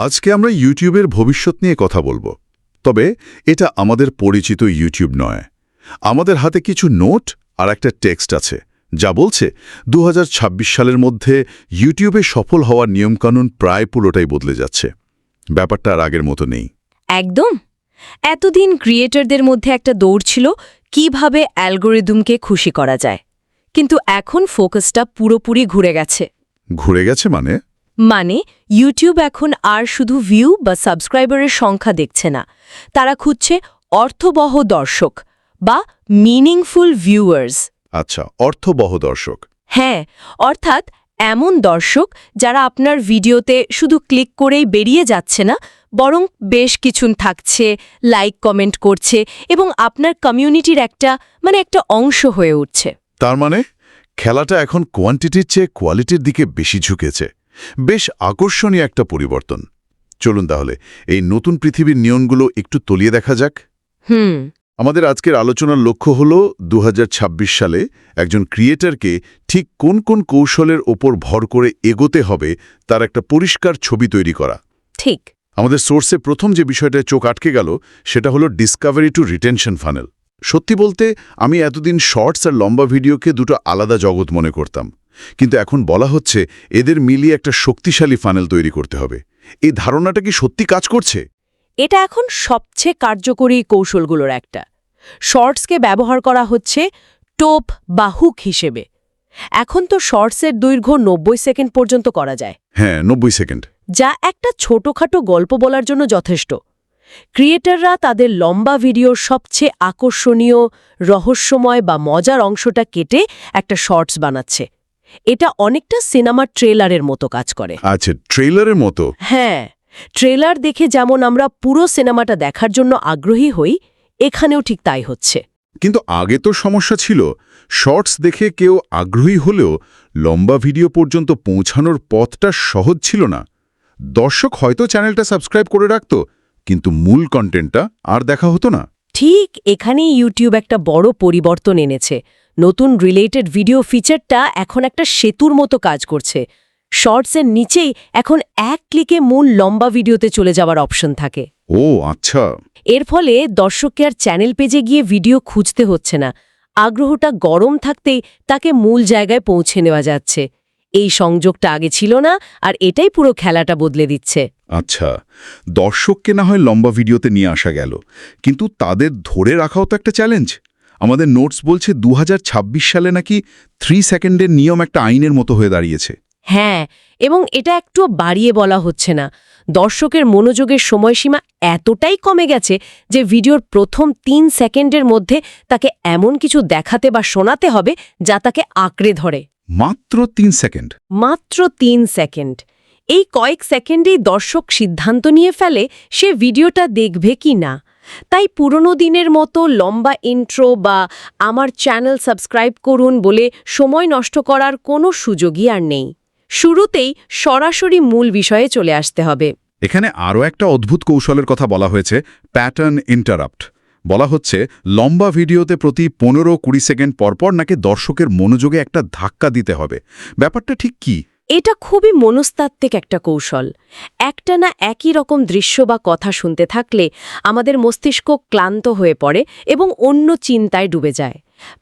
আজকে আমরা ইউটিউবের ভবিষ্যৎ নিয়ে কথা বলব। তবে এটা আমাদের পরিচিত ইউটিউব নয়। আমাদের হাতে কিছু নোট আর একটা টেক্সট আছে যা বলছে দু হাজার ছাব্বিশ সালের মধ্যে ইউটিউবে সফল হওয়ার নিয়মকানুন প্রায় পুরোটাই বদলে যাচ্ছে। ব্যাপারটা আর আগের মতো নেই। একদম। এতদিন ক্রিয়েটরদের মধ্যে একটা দৌড় ছিল কীভাবে অ্যালগোরিদমকে খুশি করা যায়। কিন্তু এখন ফোকাসটা পুরোপুরি ঘুরে গেছে। ঘুরে গেছে মানে? মানে ইউটিউব এখন আর শুধু ভিউ বা সাবস্ক্রাইবারের সংখ্যা দেখছে না। তারা খুঁজছে অর্থবহ দর্শক বা মিনিংফুল ভিউয়ার্স আচ্ছা অর্থবহ দর্শক। হ্যাঁ অর্থাৎ এমন দর্শক যারা আপনার ভিডিওতে শুধু ক্লিক করেই বেরিয়ে যাচ্ছে না বরং বেশ কিছুন থাকছে লাইক কমেন্ট করছে এবং আপনার কমিউনিটির একটা মানে একটা অংশ হয়ে উঠছে। তার মানে খেলাটা এখন কোয়ান্টিটির চেয়ে কোয়ালিটির দিকে বেশি ঝুঁকেছে। বেশ আকর্ষণীয় একটা পরিবর্তন। চলুন তাহলে এই নতুন পৃথিবীর নিয়মগুলো একটু তলিয়ে দেখা যাক। হুম। আমাদের আজকের আলোচনার লক্ষ্য হল দু হাজার ছাব্বিশ সালে একজন ক্রিয়েটরকে ঠিক কোন কোন কৌশলের ওপর ভর করে এগোতে হবে তার একটা পরিষ্কার ছবি তৈরি করা। ঠিক। আমাদের সোর্সে প্রথম যে বিষয়টায় চোখ আটকে গেল সেটা হলো ডিসকাভারি টু রিটেনশন ফানেল সত্যি বলতে আমি এতদিন শর্টস আর লম্বা ভিডিওকে দুটো আলাদা জগৎ মনে করতাম। কিন্তু এখন বলা হচ্ছে এদের মিলিয়ে একটা শক্তিশালী ফানেল তৈরি করতে হবে। এই ধারণাটা কি সত্যি কাজ করছে? এটা এখন সবচেয়ে কার্যকরী কৌশলগুলোর একটা। শর্টসকে ব্যবহার করা হচ্ছে টোপ বা হুক হিসেবে। এখন তো শর্টসের দৈর্ঘ্য নব্বই সেকেন্ড পর্যন্ত করা যায়। হ্যাঁ নব্বই সেকেন্ড। যা একটা ছোটখাটো গল্প বলার জন্য যথেষ্ট। ক্রিয়েটাররা তাদের লম্বা ভিডিওর সবচেয়ে আকর্ষণীয় রহস্যময় বা মজার অংশটা কেটে একটা শর্টস বানাচ্ছে। এটা অনেকটা সিনেমার ট্রেলারের মতো কাজ করে। আচ্ছা ট্রেলারের মতো? হ্যাঁ ট্রেলার দেখে যেমন আমরা পুরো সিনেমাটা দেখার জন্য আগ্রহী হই এখানেও ঠিক তাই হচ্ছে। কিন্তু আগে তো সমস্যা ছিল শর্টস দেখে কেউ আগ্রহী হলেও লম্বা ভিডিও পর্যন্ত পৌঁছানোর পথটা সহজ ছিল না। দর্শক হয়তো চ্যানেলটা সাবস্ক্রাইব করে রাখত কিন্তু মূল কন্টেন্টটা আর দেখা হতো না। ঠিক এখানেই ইউটিউব একটা বড় পরিবর্তন এনেছে। নতুন রিলেটেড ভিডিও ফিচারটা এখন একটা সেতুর মতো কাজ করছে। শর্টসের নিচেই এখন এক ক্লিকে মূল লম্বা ভিডিওতে চলে যাওয়ার অপশন থাকে। ও আচ্ছা। এর ফলে দর্শককে আর চ্যানেল পেজে গিয়ে ভিডিও খুঁজতে হচ্ছে না। আগ্রহটা গরম থাকতেই তাকে মূল জায়গায় পৌঁছে নেওয়া যাচ্ছে। এই সংযোগটা আগে ছিল না আর এটাই পুরো খেলাটা বদলে দিচ্ছে। আচ্ছা দর্শককে না হয় লম্বা ভিডিওতে নিয়ে আসা গেল কিন্তু তাদের ধরে রাখাও তো একটা চ্যালেঞ্জ আমাদের নোটস বলছে দু হাজার ছাব্বিশ সালে নাকি থ্রি সেকেন্ডের নিয়ম একটা আইনের মতো হয়ে দাঁড়িয়েছে। হ্যাঁ এবং এটা একটু বাড়িয়ে বলা হচ্ছে না। দর্শকের মনোযোগের সময়সীমা এতটাই কমে গেছে যে ভিডিওর প্রথম তিন সেকেন্ডের মধ্যে তাকে এমন কিছু দেখাতে বা শোনাতে হবে যা তাকে আঁকড়ে ধরে। মাত্র তিন সেকেন্ড মাত্র তিন সেকেন্ড এই কয়েক সেকেন্ডেই দর্শক সিদ্ধান্ত নিয়ে ফেলে সে ভিডিওটা দেখবে কি না। তাই পুরনো দিনের মতো লম্বা ইন্ট্রো বা আমার চ্যানেল সাবস্ক্রাইব করুন বলে সময় নষ্ট করার কোনো সুযোগই আর নেই। শুরুতেই সরাসরি মূল বিষয়ে চলে আসতে হবে। এখানে আরও একটা অদ্ভুত কৌশলের কথা বলা হয়েছে প্যাটার্ন ইন্টারাপ্ট বলা হচ্ছে, লম্বা ভিডিওতে প্রতি পনেরো কুড়ি সেকেন্ড পরপর নাকি দর্শকের মনোযোগে একটা ধাক্কা দিতে হবে। ব্যাপারটা ঠিক কি? এটা খুবই মনস্তাত্ত্বিক একটা কৌশল। একটানা একই রকম দৃশ্য বা কথা শুনতে থাকলে আমাদের মস্তিষ্ক ক্লান্ত হয়ে পড়ে এবং অন্য চিন্তায় ডুবে যায়।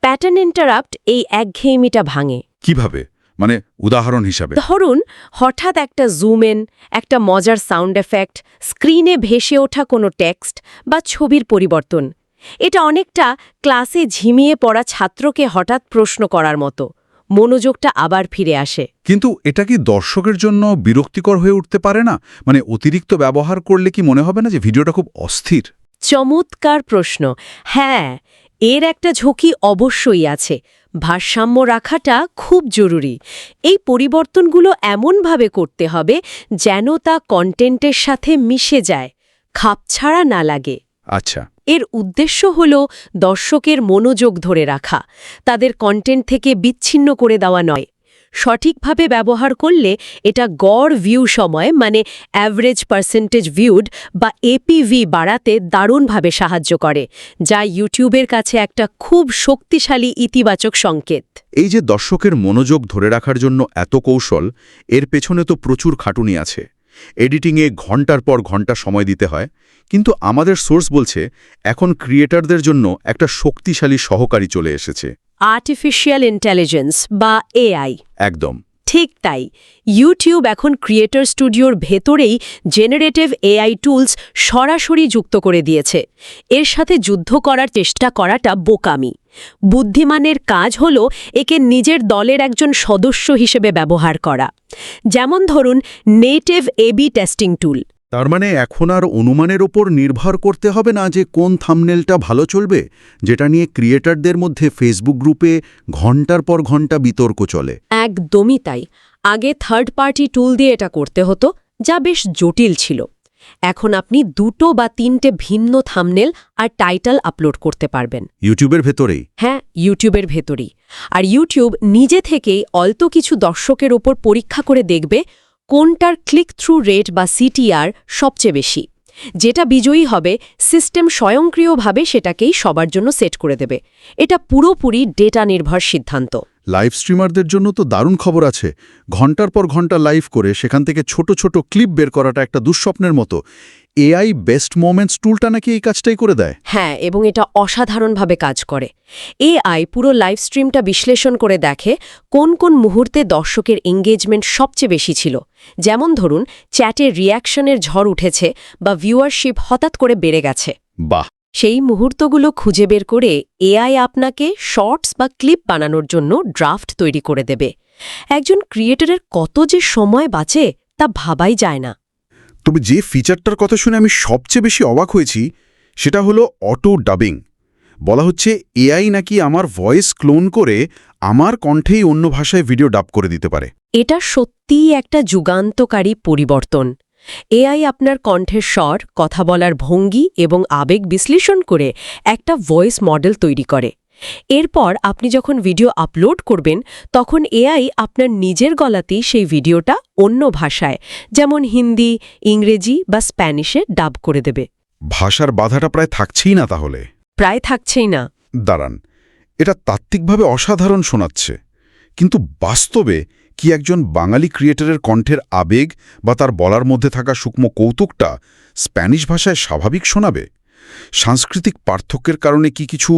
প্যাটার্ন ইন্টারাপ্ট এই একঘেয়েমিটা ভাঙে। কীভাবে? মানে উদাহরণ হিসাবে। ধরুন হঠাৎ একটা জুম ইন একটা মজার সাউন্ড এফেক্ট স্ক্রিনে ভেসে ওঠা কোনো টেক্সট বা ছবির পরিবর্তন। এটা অনেকটা ক্লাসে ঝিমিয়ে পড়া ছাত্রকে হঠাৎ প্রশ্ন করার মতো। মনোযোগটা আবার ফিরে আসে। কিন্তু এটা কি দর্শকের জন্য বিরক্তিকর হয়ে উঠতে পারে না? মানে অতিরিক্ত ব্যবহার করলে কি মনে হবে না যে ভিডিওটা খুব অস্থির? চমৎকার প্রশ্ন। হ্যাঁ এর একটা ঝুঁকি অবশ্যই আছে। ভারসাম্য রাখাটা খুব জরুরি। এই পরিবর্তনগুলো এমনভাবে করতে হবে যেন তা কন্টেন্টের সাথে মিশে যায়। খাপছাড়া না লাগে। আচ্ছা। এর উদ্দেশ্য হল দর্শকের মনোযোগ ধরে রাখা, তাদের কন্টেন্ট থেকে বিচ্ছিন্ন করে দেওয়া নয়। সঠিকভাবে ব্যবহার করলে এটা গড় ভিউ সময় মানে অ্যাভারেজ পার্সেন্টেজ ভিউড বা এপিভি বাড়াতে দারুণভাবে সাহায্য করে, যা ইউটিউবের কাছে একটা খুব শক্তিশালী ইতিবাচক সংকেত। এই যে দর্শকের মনোযোগ ধরে রাখার জন্য এত কৌশল, এর পেছনে তো প্রচুর খাটুনি আছে। এডিটিংয়ে ঘণ্টার পর ঘণ্টা সময় দিতে হয় কিন্তু আমাদের সোর্স বলছে এখন ক্রিয়েটারদের জন্য একটা শক্তিশালী সহকারী চলে এসেছে। আর্টিফিশিয়াল ইন্টেলিজেন্স বা এআই একদম। ঠিক তাই। ইউটিউব এখন ক্রিয়েটর স্টুডিওর ভেতরেই জেনারেটিভ এআই টুলস সরাসরি যুক্ত করে দিয়েছে। এর সাথে যুদ্ধ করার চেষ্টা করাটা বোকামি। বুদ্ধিমানের কাজ হল একে নিজের দলের একজন সদস্য হিসেবে ব্যবহার করা। যেমন ধরুন নেটিভ এবি টেস্টিং টুল তার মানে এখন আর অনুমানের ওপর নির্ভর করতে হবে না যে কোন থামনেলটা ভালো চলবে যেটা নিয়ে ক্রিয়েটারদের মধ্যে ফেসবুক গ্রুপে ঘণ্টার পর ঘণ্টা বিতর্ক চলে। একদমই তাই। আগে থার্ড পার্টি টুল দিয়ে এটা করতে হতো যা বেশ জটিল ছিল। এখন আপনি দুটো বা তিনটে ভিন্ন থামনেল আর টাইটেল আপলোড করতে পারবেন। ইউটিউবের ভেতরেই? হ্যাঁ ইউটিউবের ভেতরেই। আর ইউটিউব নিজে থেকেই অল্প কিছু দর্শকের ওপর পরীক্ষা করে দেখবে কোনটার ক্লিক থ্রু রেট বা সিটিআর সবচেয়ে বেশি? যেটা বিজয়ী হবে সিস্টেম স্বয়ংক্রিয়ভাবে সেটাকেই সবার জন্য সেট করে দেবে। এটা পুরোপুরি ডেটা নির্ভর সিদ্ধান্ত। লাইভ স্ট্রিমারদের জন্য তো দারুণ খবর আছে। ঘণ্টার পর ঘণ্টা লাইভ করে সেখান থেকে ছোট ছোট ক্লিপ বের করাটা একটা দুঃস্বপ্নের মতো। এআই বেস্ট মোমেন্টস টুলটা নাকি এই কাজটাই করে দেয়? হ্যাঁ এবং এটা অসাধারণভাবে কাজ করে। এআই পুরো লাইভ স্ট্রিমটা বিশ্লেষণ করে দেখে কোন কোন মুহূর্তে দর্শকের এঙ্গেজমেন্ট সবচেয়ে বেশি ছিল। যেমন ধরুন চ্যাটের রিয়াকশনের ঝড় উঠেছে বা ভিউয়ারশিপ হঠাৎ করে বেড়ে গেছে। বাহ! সেই মুহূর্তগুলো খুঁজে বের করে এআই আপনাকে শর্টস বা ক্লিপ বানানোর জন্য ড্রাফট তৈরি করে দেবে। একজন ক্রিয়েটরের কত যে সময় বাঁচে তা ভাবাই যায় না। তবে যে ফিচারটার কথা শুনে আমি সবচেয়ে বেশি অবাক হয়েছি, সেটা হলো অটো ডাবিং বলা হচ্ছে এআই নাকি আমার ভয়েস ক্লোন করে আমার কণ্ঠেই অন্য ভাষায় ভিডিও ডাব করে দিতে পারে। এটা সত্যিই একটা যুগান্তকারী পরিবর্তন। এআই আপনার কণ্ঠের স্বর, কথা বলার ভঙ্গি এবং আবেগ বিশ্লেষণ করে একটা ভয়েস মডেল তৈরি করে। এরপর আপনি যখন ভিডিও আপলোড করবেন তখন এআই আপনার নিজের গলাতেই সেই ভিডিওটা অন্য ভাষায় যেমন হিন্দি ইংরেজি বা স্প্যানিশে ডাব করে দেবে। ভাষার বাধাটা প্রায় থাকছেই না তাহলে? প্রায় থাকছেই না। দাঁড়ান এটা তাত্ত্বিকভাবে অসাধারণ শোনাচ্ছে কিন্তু বাস্তবে কি একজন বাঙালি ক্রিয়েটারের কণ্ঠের আবেগ বা তার বলার মধ্যে থাকা সূক্ষ্ম কৌতুকটা স্প্যানিশ ভাষায় স্বাভাবিক শোনাবে? সাংস্কৃতিক পার্থক্যের কারণে কি কিছু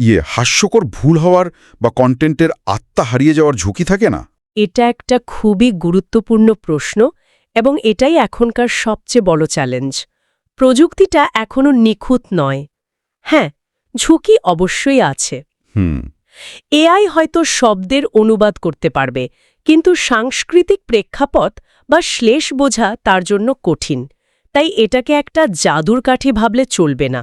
ইয়ে হাস্যকর ভুল হওয়ার বা কন্টেন্টের আত্মা হারিয়ে যাওয়ার ঝুঁকি থাকে না? এটা একটা খুবই গুরুত্বপূর্ণ প্রশ্ন এবং এটাই এখনকার সবচেয়ে বড় চ্যালেঞ্জ প্রযুক্তিটা এখনও নিখুঁত নয়। হ্যাঁ ঝুঁকি অবশ্যই আছে। হুম। এআই হয়তো শব্দের অনুবাদ করতে পারবে কিন্তু সাংস্কৃতিক প্রেক্ষাপট বা শ্লেষ বোঝা তার জন্য কঠিন। তাই এটাকে একটা জাদুর কাঠি ভাবলে চলবে না।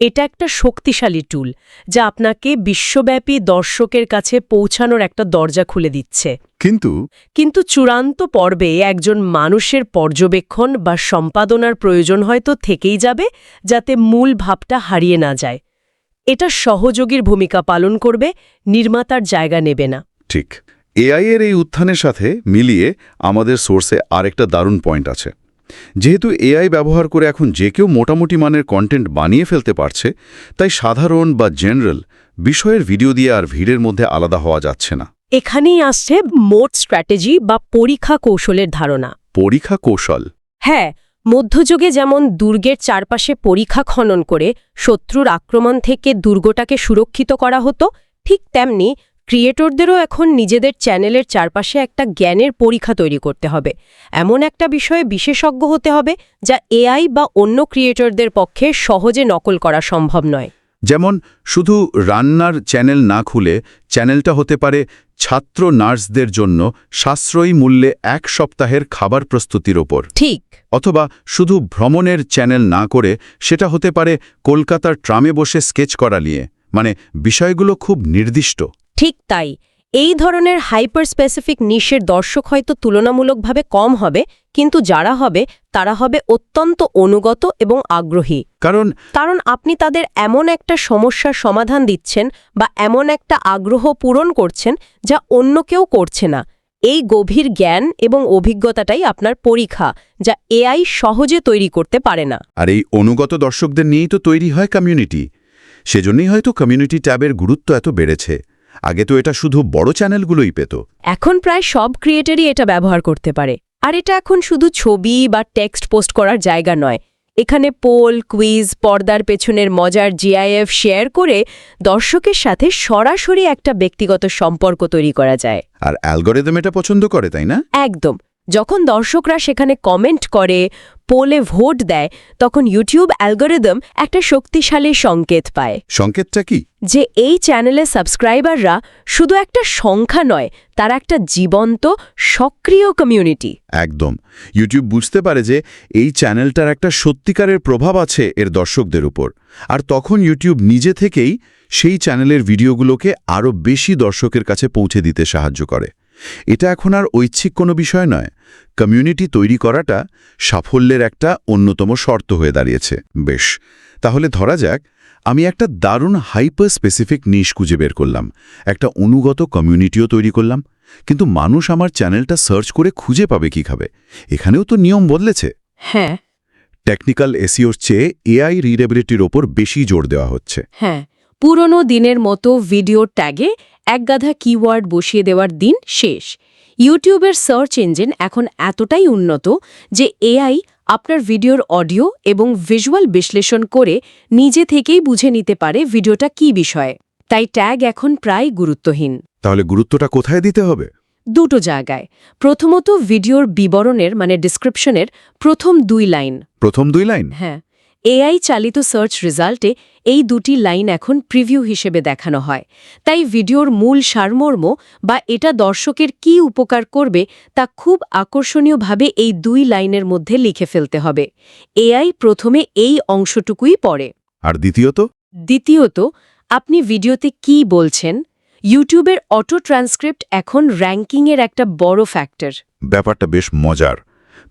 এটা একটা শক্তিশালী টুল যা আপনাকে বিশ্বব্যাপী দর্শকের কাছে পৌঁছানোর একটা দরজা খুলে দিচ্ছে। কিন্তু? কিন্তু চূড়ান্ত পর্বে একজন মানুষের পর্যবেক্ষণ বা সম্পাদনার প্রয়োজন হয়তো থেকেই যাবে যাতে মূল ভাবটা হারিয়ে না যায়। এটা সহযোগীর ভূমিকা পালন করবে নির্মাতার জায়গা নেবে না। ঠিক। এআই এর এই উত্থানের সাথে মিলিয়ে আমাদের সোর্সে আরেকটা দারুণ পয়েন্ট আছে। যেহেতু এআই ব্যবহার করে এখন যে কেউ মোটামুটি মানের কন্টেন্ট বানিয়ে ফেলতে পারছে তাই সাধারণ বা জেনারেল বিষয়ের ভিডিও দিয়ে আর ভিড়ের মধ্যে আলাদা হওয়া যাচ্ছে না। এখানেই আসছে মোট স্ট্র্যাটেজি বা পরীক্ষা কৌশলের ধারণা। পরীক্ষা কৌশল। হ্যাঁ মধ্যযুগে যেমন দুর্গের চারপাশে পরীক্ষা খনন করে শত্রুর আক্রমণ থেকে দুর্গটাকে সুরক্ষিত করা হতো ঠিক তেমনি ক্রিয়েটরদেরও এখন নিজেদের চ্যানেলের চারপাশে একটা জ্ঞানের পরীক্ষা তৈরি করতে হবে। এমন একটা বিষয়ে বিশেষজ্ঞ হতে হবে যা এআই বা অন্য ক্রিয়েটরদের পক্ষে সহজে নকল করা সম্ভব নয়। যেমন শুধু রান্নার চ্যানেল না খুলে চ্যানেলটা হতে পারে ছাত্র নার্সদের জন্য সাশ্রয়ী মূল্যে এক সপ্তাহের খাবার প্রস্তুতির ওপর। ঠিক। অথবা শুধু ভ্রমণের চ্যানেল না করে সেটা হতে পারে কলকাতার ট্রামে বসে স্কেচ করা নিয়ে। মানে বিষয়গুলো খুব নির্দিষ্ট। ঠিক তাই। এই ধরনের হাইপার স্পেসিফিক নিশের দর্শক হয়তো তুলনামূলকভাবে কম হবে কিন্তু যারা হবে তারা হবে অত্যন্ত অনুগত এবং আগ্রহী। কারণ কারণ আপনি তাদের এমন একটা সমস্যার সমাধান দিচ্ছেন বা এমন একটা আগ্রহ পূরণ করছেন যা অন্য কেউ করছে না। এই গভীর জ্ঞান এবং অভিজ্ঞতাটাই আপনার পরীক্ষা যা এআই সহজে তৈরি করতে পারে না। আর এই অনুগত দর্শকদের নিয়েই তো তৈরি হয় কমিউনিটি। সেজন্যই হয়তো কমিউনিটি ট্যাবের গুরুত্ব এত বেড়েছে। আগে তো এটা শুধু বড় চ্যানেলগুলোই পেত। এখন প্রায় সব ক্রিয়েটারই এটা ব্যবহার করতে পারে। আর এটা এখন শুধু ছবি বা টেক্সট পোস্ট করার জায়গা নয়। এখানে পোল কুইজ পর্দার পেছনের মজার জিআইএফ শেয়ার করে দর্শকের সাথে সরাসরি একটা ব্যক্তিগত সম্পর্ক তৈরি করা যায়। আর অ্যালগোরিদম এটা পছন্দ করে তাই না? একদম। যখন দর্শকরা সেখানে কমেন্ট করে পোলে ভোট দেয় তখন ইউটিউব অ্যালগোরিদম একটা শক্তিশালী সংকেত পায়। সংকেতটা কি? যে এই চ্যানেলের সাবস্ক্রাইবাররা শুধু একটা সংখ্যা নয় তারা একটা জীবন্ত সক্রিয় কমিউনিটি একদম। ইউটিউব বুঝতে পারে যে এই চ্যানেলটার একটা সত্যিকারের প্রভাব আছে এর দর্শকদের উপর। আর তখন ইউটিউব নিজে থেকেই সেই চ্যানেলের ভিডিওগুলোকে আরও বেশি দর্শকের কাছে পৌঁছে দিতে সাহায্য করে। এটা এখন আর ঐচ্ছিক কোনো বিষয় নয়। কমিউনিটি তৈরি করাটা সাফল্যের একটা অন্যতম শর্ত হয়ে দাঁড়িয়েছে। বেশ তাহলে ধরা যাক আমি একটা দারুণ হাইপার স্পেসিফিক নিশ খুঁজে বের করলাম। একটা অনুগত কমিউনিটিও তৈরি করলাম। কিন্তু মানুষ আমার চ্যানেলটা সার্চ করে খুঁজে পাবে কীভাবে এখানেও তো নিয়ম বদলেছে। হ্যাঁ। টেকনিক্যাল এসিওর চেয়ে এআই রিডেবিলিটির ওপর বেশি জোর দেওয়া হচ্ছে। হ্যাঁ পুরনো দিনের মতো ভিডিও ট্যাগে একগাধা কিওয়ার্ড বসিয়ে দেওয়ার দিন শেষ। ইউটিউবের সার্চ ইঞ্জিন এখন এতটাই উন্নত যে এআই আপনার ভিডিওর অডিও এবং ভিজুয়াল বিশ্লেষণ করে নিজে থেকেই বুঝে নিতে পারে ভিডিওটা কী বিষয়ে। তাই ট্যাগ এখন প্রায় গুরুত্বহীন। তাহলে গুরুত্বটা কোথায় দিতে হবে? দুটো জায়গায়। প্রথমত ভিডিওর বিবরণের মানে ডিসক্রিপশনের প্রথম দুই লাইন প্রথম দুই লাইন হ্যাঁ। এআই চালিত সার্চ রেজাল্টে এই দুটি লাইন এখন প্রিভিউ হিসেবে দেখানো হয়। তাই ভিডিওর মূল সারমর্ম বা এটা দর্শকের কি উপকার করবে তা খুব আকর্ষণীয়ভাবে এই দুই লাইনের মধ্যে লিখে ফেলতে হবে। এআই প্রথমে এই অংশটুকুই পড়ে। আর দ্বিতীয়ত? দ্বিতীয়ত আপনি ভিডিওতে কি বলছেন? ইউটিউবের অটো ট্রান্সক্রিপ্ট এখন র্যাঙ্কিংয়ের একটা বড় ফ্যাক্টর। ব্যাপারটা বেশ মজার।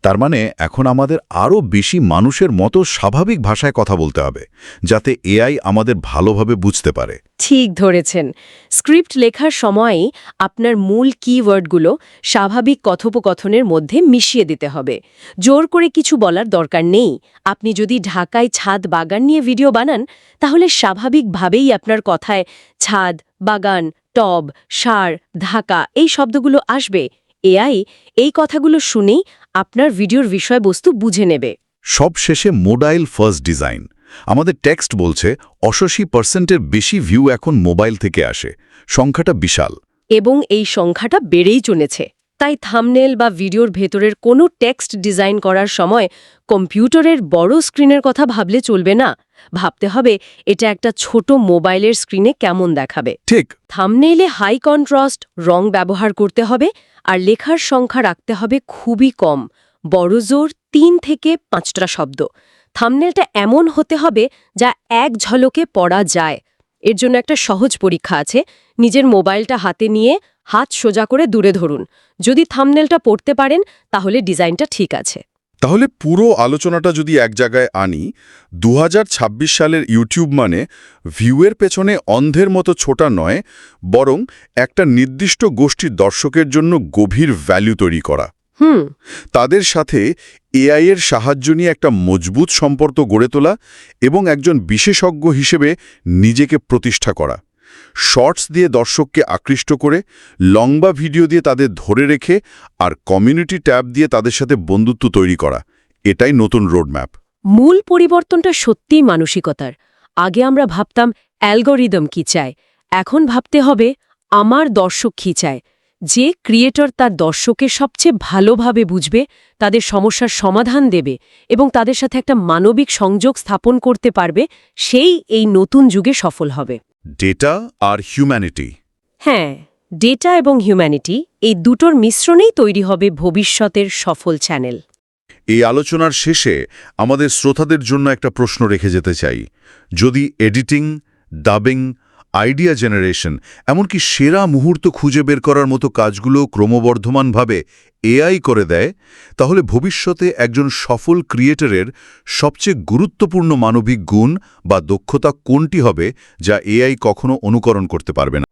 তার মানে এখন আমাদের আরও বেশি মানুষের মতো স্বাভাবিক ভাষায় কথা বলতে হবে, যাতে এআই আমাদের ভালোভাবে বুঝতে পারে। ঠিক ধরেছেন। স্ক্রিপ্ট লেখার সময়ই আপনার মূল কিওয়ার্ডগুলো স্বাভাবিক কথোপকথনের মধ্যে মিশিয়ে দিতে হবে। জোর করে কিছু বলার দরকার নেই। আপনি যদি ঢাকায় ছাদ বাগান নিয়ে ভিডিও বানান, তাহলে স্বাভাবিকভাবেই আপনার কথায় ছাদ, বাগান, টব, সার, ঢাকা এই শব্দগুলো আসবে। এআই এই কথাগুলো শুনেই আপনার ভিডিওর বিষয়বস্তু বুঝে নেবে। সবশেষে মোবাইল ফার্স্ট ডিজাইন। আমাদের টেক্সট বলছে অশাশি পার্সেন্টের বেশি ভিউ এখন মোবাইল থেকে আসে। সংখ্যাটা বিশাল। এবং এই সংখ্যাটা বেড়েই চলেছে। তাই থামনেল বা ভিডিওর ভেতরের কোনো টেক্সট ডিজাইন করার সময় কম্পিউটারের বড় স্ক্রিনের কথা ভাবলে চলবে না। ভাবতে হবে এটা একটা ছোট মোবাইলের স্ক্রিনে কেমন দেখাবে। ঠিক। থামনেইলে হাই কন্ট্রাস্ট রং ব্যবহার করতে হবে আর লেখার সংখ্যা রাখতে হবে খুবই কম। বড় জোর তিন থেকে পাঁচটা শব্দ। থামনেলটা এমন হতে হবে যা এক ঝলকে পড়া যায়। এর জন্য একটা সহজ পরীক্ষা আছে। নিজের মোবাইলটা হাতে নিয়ে হাত সোজা করে দূরে ধরুন। যদি থামনেলটা পড়তে পারেন তাহলে ডিজাইনটা ঠিক আছে। তাহলে পুরো আলোচনাটা যদি এক জায়গায় আনি দু হাজার ছাব্বিশ সালের ইউটিউব মানে ভিউয়ের পেছনে অন্ধের মতো ছোটা নয় বরং একটা নির্দিষ্ট গোষ্ঠীর দর্শকের জন্য গভীর ভ্যালু তৈরি করা। হুম। তাদের সাথে এআই এর সাহায্য নিয়ে একটা মজবুত সম্পর্ক গড়ে তোলা এবং একজন বিশেষজ্ঞ হিসেবে নিজেকে প্রতিষ্ঠা করা। শর্টস দিয়ে দর্শককে আকৃষ্ট করে, লম্বা ভিডিও দিয়ে তাদের ধরে রেখে আর কমিউনিটি ট্যাব দিয়ে তাদের সাথে বন্ধুত্ব তৈরি করা। এটাই নতুন রোডম্যাপ। মূল পরিবর্তনটা সত্যিই মানসিকতার। আগে আমরা ভাবতাম, অ্যালগোরিদম কি চায়? এখন ভাবতে হবে, আমার দর্শক কি চায়? যে ক্রিয়েটর তার দর্শকের সবচেয়ে ভালোভাবে বুঝবে, তাদের সমস্যার সমাধান দেবে এবং তাদের সাথে একটা মানবিক সংযোগ স্থাপন করতে পারবে, সেই এই নতুন যুগে সফল হবে। ডেটা আর হিউম্যানিটি হ্যাঁ ডেটা এবং হিউম্যানিটি এই দুটোর মিশ্রণেই তৈরি হবে ভবিষ্যতের সফল চ্যানেল এই আলোচনার শেষে আমাদের শ্রোতাদের জন্য একটা প্রশ্ন রেখে যেতে চাই। যদি এডিটিং ডাবিং আইডিয়া জেনারেশন এমনকি সেরা মুহূর্ত খুঁজে বের করার মতো কাজগুলো ক্রমবর্ধমানভাবে এআই করে দেয়, তাহলে ভবিষ্যতে একজন সফল ক্রিয়েটরের সবচেয়ে গুরুত্বপূর্ণ মানবিক গুণ বা দক্ষতা কোনটি হবে, যা এআই কখনো অনুকরণ করতে পারবে না।